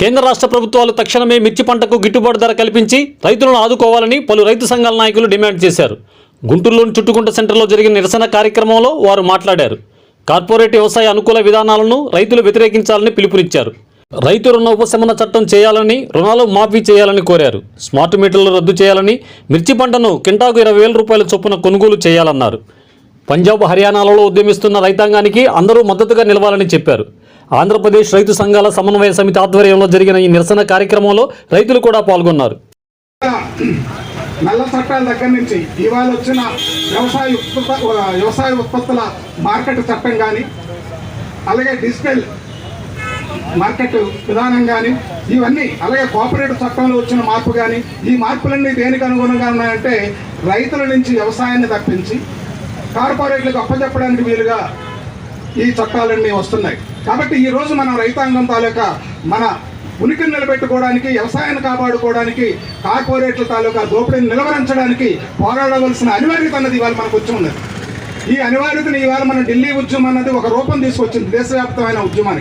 కేంద్ర రాష్ట్ర ప్రభుత్వాలు తక్షణమే మిర్చి పంటకు గిట్టుబాటు ధర కల్పించి రైతులను ఆదుకోవాలని పలు రైతు సంఘాల నాయకులు డిమాండ్ చేశారు. గుంటూరులోని చుట్టుకుంట సెంటర్లో జరిగిన నిరసన కార్యక్రమంలో వారు మాట్లాడారు. కార్పొరేట్ వ్యవసాయ అనుకూల విధానాలను రైతులు వ్యతిరేకించాలని పిలుపునిచ్చారు. రైతు రుణ ఉపశమన చట్టం చేయాలని రుణాలు మాఫీ చేయాలని కోరారు. స్మార్ట్ మీటర్లు రద్దు చేయాలని మిర్చి పంటను కింటాకు ఇరవై వేల రూపాయల చొప్పున కొనుగోలు చేయాలన్నారు. పంజాబ్ హర్యానాలలో ఉద్యమిస్తున్న రైతాంగానికి అందరూ మద్దతుగా నిలవాలని చెప్పారు. ఆంధ్రప్రదేశ్ రైతు సంఘాల సమన్వయ సమితి ఆధ్వర్యంలో జరిగిన ఈ నిరసన కార్యక్రమంలో రైతులు కూడా పాల్గొన్నారు. నల్ల చట్టాల దగ్గర నుంచి ఇవాళ వచ్చిన వ్యవసాయ వ్యవసాయ ఉత్పత్తుల మార్కెట్ చట్టం కానీ అలాగే డిజిటల్ మార్కెట్ విధానం కానీ ఇవన్నీ అలాగే కోఆపరేటివ్ చట్టంలో వచ్చిన మార్పు కానీ ఈ మార్పులన్నీ దేనికి అనుగుణంగా ఉన్నాయంటే రైతుల నుంచి వ్యవసాయాన్ని తప్పించి కార్పొరేట్లకు అప్పచెప్పడానికి వీలుగా ఈ చట్టాలన్నీ వస్తున్నాయి. కాబట్టి ఈ రోజు మనం రైతాంగం తాలూకా మన ఉనికిని నిలబెట్టుకోవడానికి వ్యవసాయాన్ని కాపాడుకోవడానికి కార్పొరేట్ల తాలూకా దోపిడీని నిలవరించడానికి పోరాడవలసిన అనివార్యత అన్నది ఇవాళ మనకు వచ్చి ఉన్నది. ఈ అనివార్యతను ఇవాళ మన ఢిల్లీ ఉద్యమం అన్నది ఒక రూపం తీసుకొచ్చింది దేశవ్యాప్తమైన ఉద్యమానికి.